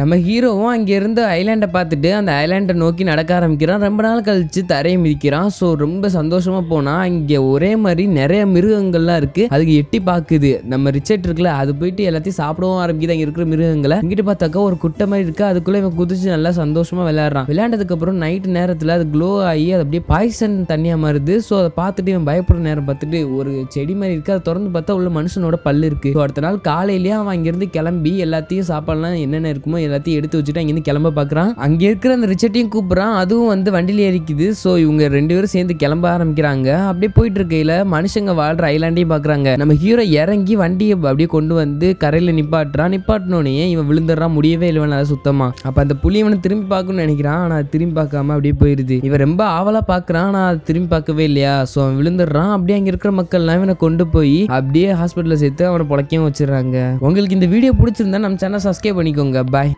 நம்ம ஹீரோவும் அங்கேருந்து ஐலாண்டை பார்த்துட்டு அந்த ஐலாண்டை நோக்கி நடக்க ஆரம்பிக்கிறான். ரொம்ப நாள் கழிச்சு தரையை மிதிக்கிறான். ஸோ ரொம்ப சந்தோஷமாக போனால் இங்கே ஒரே மாதிரி நிறைய மிருகங்கள்லாம் இருக்குது அதுக்கு எட்டி பார்க்குது. நம்ம ரிச்சர்ட் இருக்குல்ல அது போயிட்டு எல்லாத்தையும் சாப்பிடவும் ஆரம்பிக்குது. அங்கே இருக்கிற மிருகங்களை. இங்கிட்டு பார்த்தாக்கா ஒரு குட்டை மாதிரி இருக்குது அதுக்குள்ளே இவன் குதிச்சு நல்லா சந்தோஷமாக விளையாடுறான். விளையாண்டதுக்கப்புறம் நைட்டு நேரத்தில் அது க்ளோ ஆகி அது அப்படியே பாய்சன் தண்ணியாக மாறுது. ஸோ அதை பார்த்துட்டு இவன் பயப்படுற நேரம் பார்த்துட்டு ஒரு செடி மாதிரி இருக்குது அதை திறந்து பார்த்தா உள்ள மனுஷனோட பல்லு இருக்குது ஸோ அடுத்த நாள் காலையிலேயே அவன் அங்கேருந்து கிளம்பி எல்லாத்தையும் சாப்பாடுலாம் என்னென்ன இருக்குமோ எல்லாத்தையும் எடுத்து வச்சுட்டு அங்கேருந்து கிளம்ப பார்க்குறான். அங்கே இருக்கிற அந்த ரிச்சர்ட்டையும் கூப்பிட்றான். அதுவும் வந்து வண்டியில் ஏறிக்குது. ஸோ இவங்க ரெண்டு பேரும் சேர்ந்து கிளம்ப ஆரம்பிக்கிறாங்க. அப்படியே போயிட்டு இருக்கையில் மனுஷங்க வாழ்கிற ஐலாண்டையும் பார்க்குறாங்க. நம்ம ஹீரோ இறங்கி வண்டியை அப்படியே கொண்டு வந்து கரையில் நிப்பாட்டுறான். நிப்பாட்டினோடனே இவன் விழுந்துடுறான். முடியவே இல்லை சுத்தமாக அப்போ அந்த புலி இவனை திரும்பி பார்க்கணும்னு நினைக்கிறான். ஆனால் அது திரும்பி பார்க்காம அப்படியே போயிடுது இவன் ரொம்ப ஆவலாக பார்க்குறான். ஆனால் அது திரும்பி பார்க்கவே இல்லையா? ஸோ அவன் விழுந்துடுறான். அப்படியே அங்கே இருக்கிற மக்கள்லாம் இவனை கொண்டு போய் அப்படியே ஹாஸ்பிட்டலில் சேர்த்து அவனை புழைக்கவும் வச்சிடுறாங்க. உங்களுக்கு இந்த வீடியோ பிடிச்சிருந்தா நம்ம சேனல் சப்ஸ்கிரைப் பண்ணிக்கோங்க. பாய்